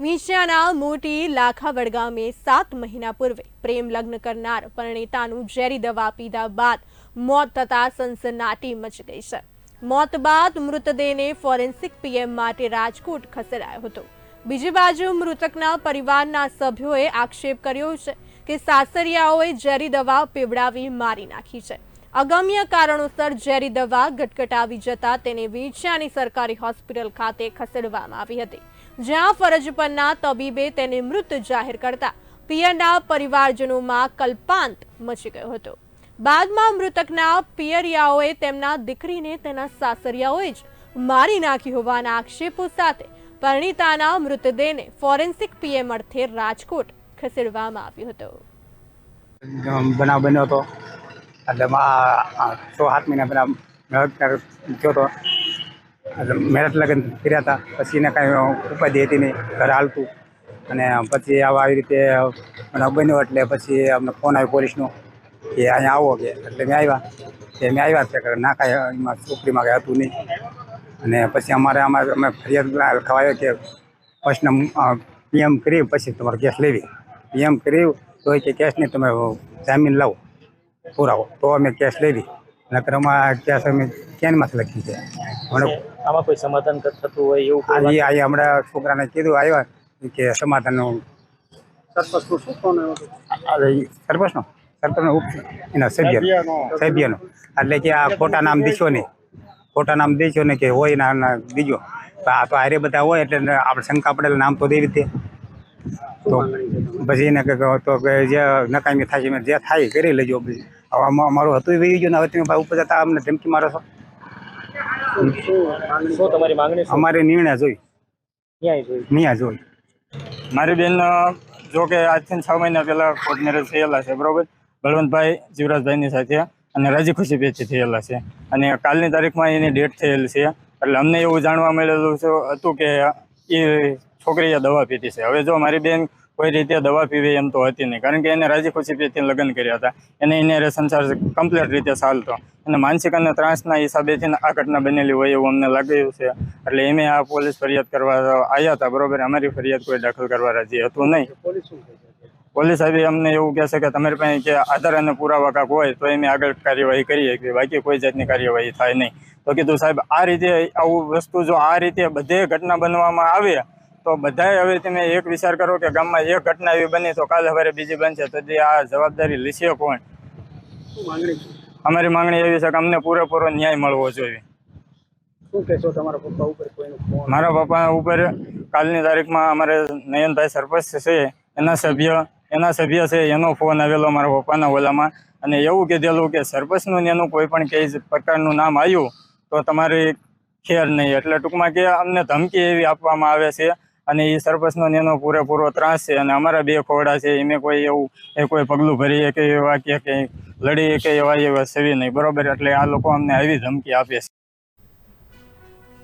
વિંછિયાના મોટી લાખાવડ ગામે સાત મહિના પૂર્વે પ્રેમ લગ્ન કરનાર પરિણીતાનું ઝેરી દવા પીધા બાદ મોત થતા સનસનાટી મચી ગઈ છે. મોત બાદ મૃતદેહને ફોરેન્સિક પીએમ માટે રાજકોટ ખસેડાયો હતો. બીજી બાજુ મૃતકના પરિવારના સભ્યોએ આક્ષેપ કર્યો છે કે સાસરિયાઓએ ઝેરી દવા પીવડાવી મારી નાખી છે. અગમ્ય કારણોસર ઝેરી દવા ગટગટાવી જતા તેને વિંછિયાની સરકારી હોસ્પિટલ ખાતે ખસેડવામાં આવી હતી, જ્યાં ફરજ પરના તબીબે તેને મૃત જાહેર કરતા પિયરના પરિવારજનોમાં કલ્પાંત મચી ગયો હતો. બાદમાં મૃતકના પિયરિયાઓએ તેમના દીકરીને તેના સાસરિયાઓએ જ મારી નાખી હોવાના આક્ષેપો સાથે પરિણીતાના મૃતદેહને ફોરેન્સિક પીએમ અર્થે રાજકોટ ખસેડવામાં આવ્યો હતો. બનાવ બન્યો હતો. એટલે માં છ સાત મહિના પહેલાં મેળટ ગયો હતો એટલે મેરેજ લગ્ન કર્યા હતા. પછી એને કાંઈ ઉપાધિ હતી નહીં, ઘરે હાલતું. અને પછી આવા આવી રીતે મને બન્યો, એટલે પછી અમને ફોન આવ્યો પોલીસનો કે અહીંયા આવો કે, એટલે મેં આવ્યા. કે મેં આવ્યા છે ના કાંઈ એમાં છોકરીમાં કાંઈ હતું નહીં. અને પછી અમારે અમારે, અમે ફરિયાદ લખાવાયો કે ફર્સ્ટ પીએમ કરી, પછી તમારો કેસ લેવી. પીએમ કર્યું, તો કે કેસ નહીં, તમે જામીન લાવો. પુરાવો. તો અમે કેસ લેવી નકર અમારા કેસ અમે કેનમાંથી લખી છે. આમાં કોઈ સમાધાન થતું હોય એવું કોઈ આજે આજે હમણાં છોકરાને કીધું આવ્યા કે સમાધાનનું સરપંચનું સરપંચનો? ઉપ એનો સભ્ય સભ્યનો. એટલે કે આ ખોટા નામ દીશો નહીં. ખોટા નામ દીશો ને કે હોય ના બીજો. દીજો તો આ તો આરે બધા હોય એટલે આપણે શંકા પડે નામ તો દેવી તે તો પછી એને કે તો કે જે નકામી થાય છે જે થાય કરી લેજો પછી હવે અમારું હતું વી ગયું ને હવે તમે ભાઈ ઉપર જતા અમને ધમકી મારો છો. અમારે નિર્ણય જોઈ. ક્યાંય જોઈ. મારી બેન જો કે આજથી છ મહિના પહેલા કોર્ટ મેરેજ થયેલા છે બરોબર? બળવંતભાઈ જીવરાજભાઈની સાથે અને રાજી ખુશી પેચી થયેલા છે. અને કાલની તારીખમાં એની ડેટ થયેલ છે. એટલે અમને એવું જાણવા મળેલું છે હતું કે એ છોકરીએ દવા પીધી છે. હવે જો મારી બેન કોઈ રીતે દવા પીવી એમ તો હતી નહીં. કારણ કે એને રાજી ખુશી પેથી લગ્ન કર્યા હતા. એને એને સંસાર કમ્પ્લીટ રીતે ચાલતો. અને માનસિક અને ત્રાસના હિસાબેથી આ ઘટના બનેલી હોય એવું અમને લાગ્યું છે. એટલે એમે આ પોલીસ ફરિયાદ કરવા આવ્યા હતા બરોબર? અમારી ફરિયાદ કોઈ દાખલ કરવા રાજી હતું નહીં. પોલીસ આવી અમને એવું કહે છે કે તમારી પાસે કે આધાર અને પુરાવા કાંક હોય તો એમ આગળ કાર્યવાહી કરીએ કે બાકી કોઈ જાતની કાર્યવાહી થાય નહીં. તો કીધું સાહેબ આ રીતે આવું વસ્તુ જો આ રીતે બધે ઘટના બનવામાં આવે તો બધાએ હવે તમે એક વિચાર કરો કે ગામમાં એક ઘટના એવી બની તો કાલે સવારે બીજી બનશે તો જે આ જવાબદારી લેશે કોણ? માંગણી અમારી માંગણી એવી છે કે અમને પૂરેપૂરો ન્યાય મળવો જોઈએ. શું કહેશો તમારા પપ્પા ઉપર કોઈનો મારા પપ્પા ઉપર કાલની તારીખમાં અમારે નયનભાઈ સરપંચ છે એના સભ્ય એના સભ્ય છે એનો ફોન આવેલો મારા પપ્પાના ઓલામાં. અને એવું કીધેલું કે સરપંચનું એનું કોઈ પણ કઈ પ્રકારનું નામ આવ્યું તો તમારી ખેર નહીં. એટલે ટૂંકમાં કે અમને ધમકી એવી આપવામાં આવે છે. અને એ સરપંચનો એનો પૂરેપૂરો ત્રાસ છે અને અમારા બે ખોડા છે, એમે કોઈ એવું, એ કોઈ પગલું ભરીએ કે એવા કંઈ લડીએ કે એવા એવા સેવી નહીં. બરોબર? એટલે આ લોકો અમને આવી ધમકી આપે છે.